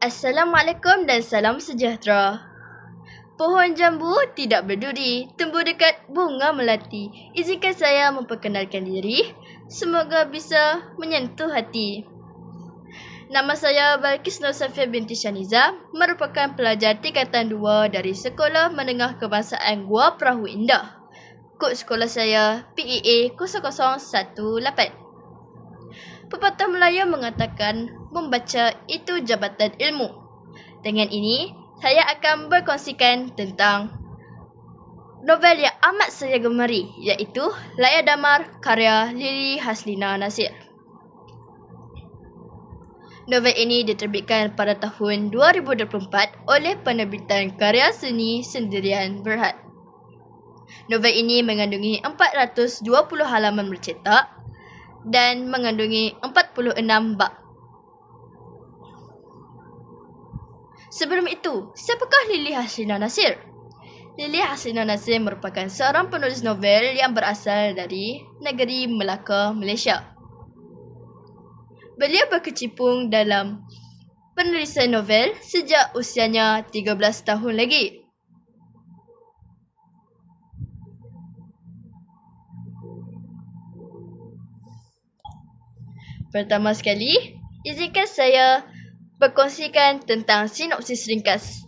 Assalamualaikum dan salam sejahtera. Pohon jambu tidak berduri, tumbuh dekat bunga melati. Izinkan saya memperkenalkan diri. Semoga bisa menyentuh hati. Nama saya Balkis Nur Safia binti Shaniza, merupakan pelajar tingkatan 2 dari Sekolah Menengah Kebangsaan Gua Perahu Indah. Kod sekolah saya PEA 0018. Pepatah Melayu mengatakan membaca itu jabatan ilmu. Dengan ini, saya akan berkongsikan tentang novel yang amat saya gemari iaitu Layar Damar karya Lili Haslina Nasir. Novel ini diterbitkan pada tahun 2024 oleh penerbitan karya seni Sendirian Berhad. Novel ini mengandungi 420 halaman bercetak dan mengandungi 46 bab. Sebelum itu, siapakah Lili Haslina Nasir? Lili Haslina Nasir merupakan seorang penulis novel yang berasal dari negeri Melaka, Malaysia. Beliau berkecimpung dalam penulisan novel sejak usianya 13 tahun lagi. Pertama sekali, izinkan saya berkongsikan tentang sinopsis ringkas.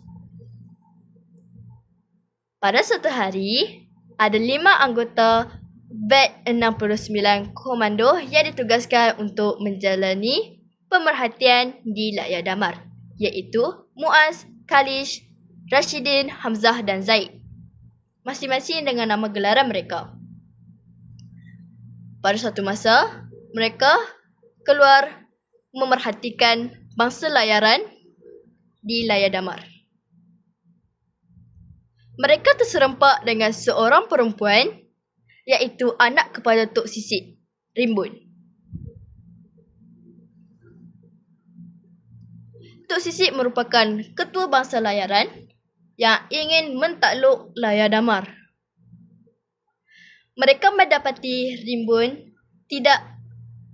Pada suatu hari, ada lima anggota BAT 69 Komando yang ditugaskan untuk menjalani pemerhatian di Layar Damar, iaitu Muaz, Kalish, Rashidin, Hamzah dan Zaid. Masing-masing dengan nama gelaran mereka. Pada suatu masa, mereka keluar memerhatikan bangsa layaran di layar damar. Mereka terserempak dengan seorang perempuan iaitu anak kepada Tok Sisik, Rimbun. Tok Sisik merupakan ketua bangsa layaran yang ingin mentakluk layar damar. Mereka mendapati Rimbun tidak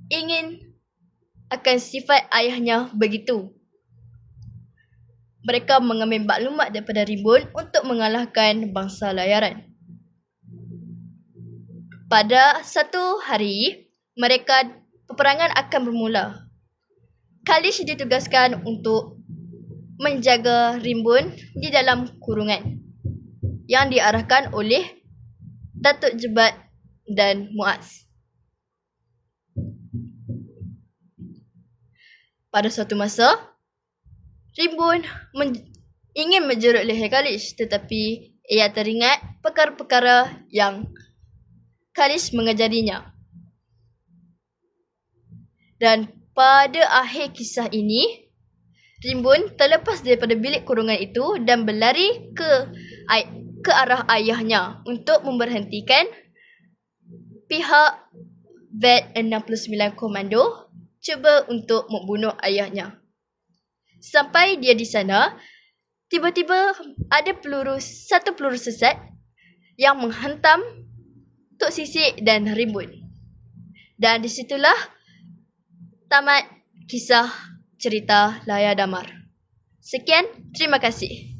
ingin akan sifat ayahnya begitu. Mereka mengambil maklumat daripada Rimbun untuk mengalahkan bangsa layaran. Pada satu hari, mereka peperangan akan bermula. Kalish ditugaskan untuk menjaga Rimbun di dalam kurungan yang diarahkan oleh Datuk Jebat dan Muaz. Pada suatu masa, Rimbun men- ingin menjerut leher Kalish tetapi ia teringat perkara-perkara yang Kalish mengajarinya. Dan pada akhir kisah ini, Rimbun terlepas daripada bilik kurungan itu dan berlari ke ke arah ayahnya untuk memberhentikan pihak VAT 69 Komando cuba untuk membunuh ayahnya. Sampai dia di sana, tiba-tiba ada peluru satu peluru sesat yang menghantam Tok Sisik dan Rimbun. Dan disitulah tamat kisah cerita Layar Damar. Sekian, terima kasih.